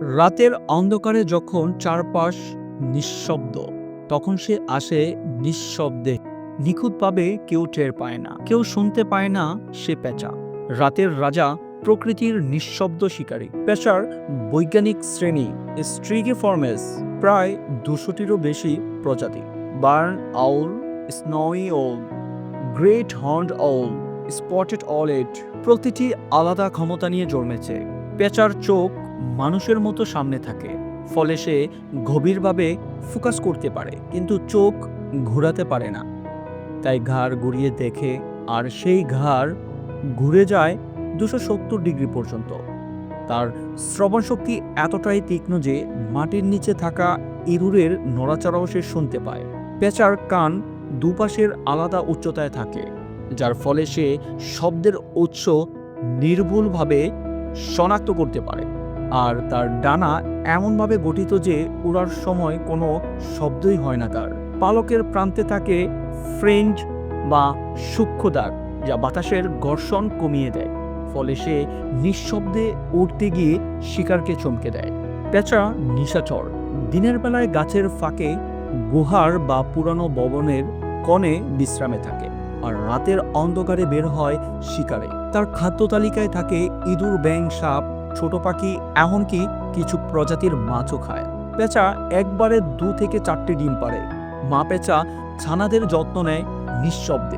রাতের অন্ধকারে যখন চারপাশ নিঃশব্দ, তখন সে আসে নিঃশব্দে। নিখুঁতভাবে কেউ টের পায় না, কেউ শুনতে পায় না সে পেঁচা। রাতের রাজা প্রকৃতির নিঃশব্দ শিকারী। পেশার বৈজ্ঞানিক শ্রেণি স্ট্রিগিফর্মেস প্রায় দুশোটিরও বেশি প্রজাতি। Barn owl snowy owl great horned owl spotted owlet প্রতিটি আলাদা ক্ষমতা নিয়ে জন্মেছে। পেঁচার চোখ মানুষের মতো সামনে থাকে, ফলে সে গভীরভাবে ফোকাস করতে পারে, কিন্তু চোখ ঘোরাতে পারে না। তাই ঘাড় ঘুরিয়ে দেখে, আর সেই ঘাড় ঘুরে যায় দুশো সত্তর ডিগ্রি পর্যন্ত। তার শ্রবণ শক্তি এতটাই তীক্ষ্ণ যে মাটির নিচে থাকা ইঁদুরের নড়াচড়াও সে শুনতে পায়। পেঁচার কান দুপাশের আলাদা উচ্চতায় থাকে, যার ফলে সে শব্দের উৎস নির্ভুলভাবে শনাক্ত করতে পারে। আর তার ডানা এমনভাবে গঠিত যে উড়ার সময় কোনো শব্দই হয় না তার। পালকের প্রান্তে থাকে ফ্রেঞ্চ বা সূক্ষ্ম দাগ, যা বাতাসের ঘর্ষণ কমিয়ে দেয়, ফলে সে নিঃশব্দে উঠতে গিয়ে শিকারকে চমকে দেয়। পেঁচা নিশাচর, দিনের বেলায় গাছের ফাঁকে গুহার বা পুরানো ভবনের কণে বিশ্রামে থাকে আর রাতের অন্ধকারে বের হয় শিকারে। তার খাদ্য তালিকায় থাকে ইঁদুর ব্যাং সাপ ছোট পাখি এমনকি কিছু প্রজাতির মাছও খায়। পেঁচা একবারে দু থেকে চারটি ডিম পারে মা পেঁচা ছানাদের যত্ন নেয় নিঃশব্দে।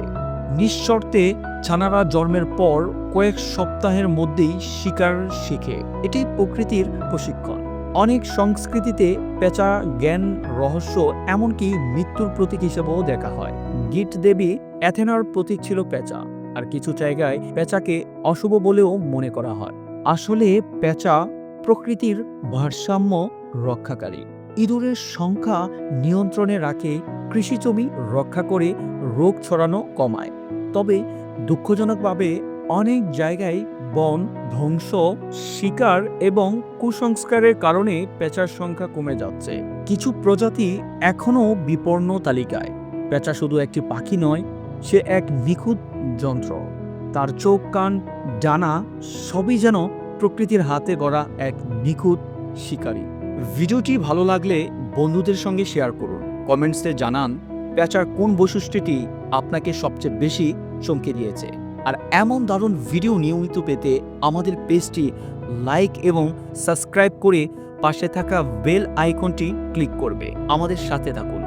নিঃশর্তে ছানারা জন্মের পর কয়েক সপ্তাহের মধ্যেই শিকার শিখে। এটি প্রকৃতির প্রশিক্ষণ। অনেক সংস্কৃতিতে পেঁচা জ্ঞান, রহস্য, এমনকি মৃত্যুর প্রতীক হিসেবেও দেখা হয়। গিট দেবী অ্যাথেনার প্রতীক ছিল পেঁচা। আর কিছু জায়গায় পেঁচাকে অশুভ বলেও মনে করা হয়। আসলে পেঁচা প্রকৃতির ভারসাম্য রক্ষাকারী। ইঁদুরের সংখ্যা নিয়ন্ত্রণে রাখে, কৃষি জমি রক্ষা করে রোগ ছড়ানো কমায়। তবে দুঃখজনকভাবে অনেক জায়গায় বন ধ্বংস, শিকার এবং কুসংস্কারের কারণে পেঁচার সংখ্যা কমে যাচ্ছে। কিছু প্রজাতি এখনও বিপন্ন তালিকায়। পেঁচা শুধু একটি পাখি নয়, সে এক নিখুঁত যন্ত্র। তার চোখ, কান, ডানা সবই যেন প্রকৃতির হাতে গড়া এক নিখুঁত শিকারী। ভিডিওটি ভালো লাগলে বন্ধুদের সঙ্গে শেয়ার করুন। কমেন্টসে জানান পেঁচার কোন বৈশিষ্ট্যটি আপনাকে সবচেয়ে বেশি চমকে দিয়েছে। আর এমন দারুণ ভিডিও নিয়মিত পেতে আমাদের পেজটি লাইক এবং সাবস্ক্রাইব করে পাশে থাকা বেল আইকনটি ক্লিক করবে। আমাদের সাথে থাকুন।